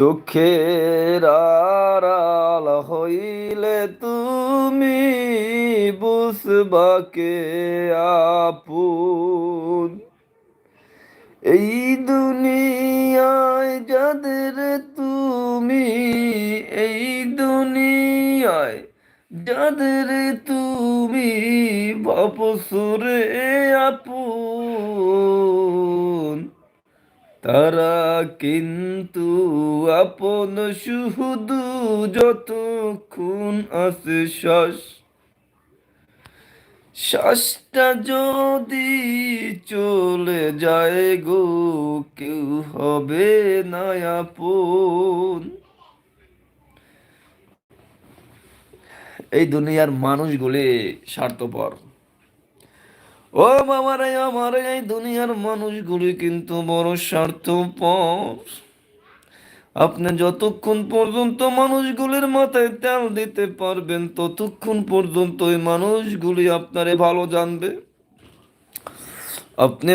চোখের আড়াল হইলে তুমি বুঝবাকে আপন। এই দুনিয়ায় যাদের তুমি, এই দুনিয়ায় যাদের তুমি, বাপসুরে আপন। তারা কিন্তু আপন শুধু যতক্ষণ আছে শ্বাস। শ্বাসটা যদি চলে যায় গো, কেউ হবে না আপন। এই দুনিয়ার মানুষগুলি স্বার্থপর। ও বাবারে, আমার এই দুনিয়ার মানুষগুলি কিন্তু বড় স্বার্থপর। আপনি যতক্ষণ পর্যন্ত মানুষগুলির মাথায় তেল দিতে পারবেন, ততক্ষণ পর্যন্ত ওই মানুষগুলি আপনারে ভালো জানবে। আপনি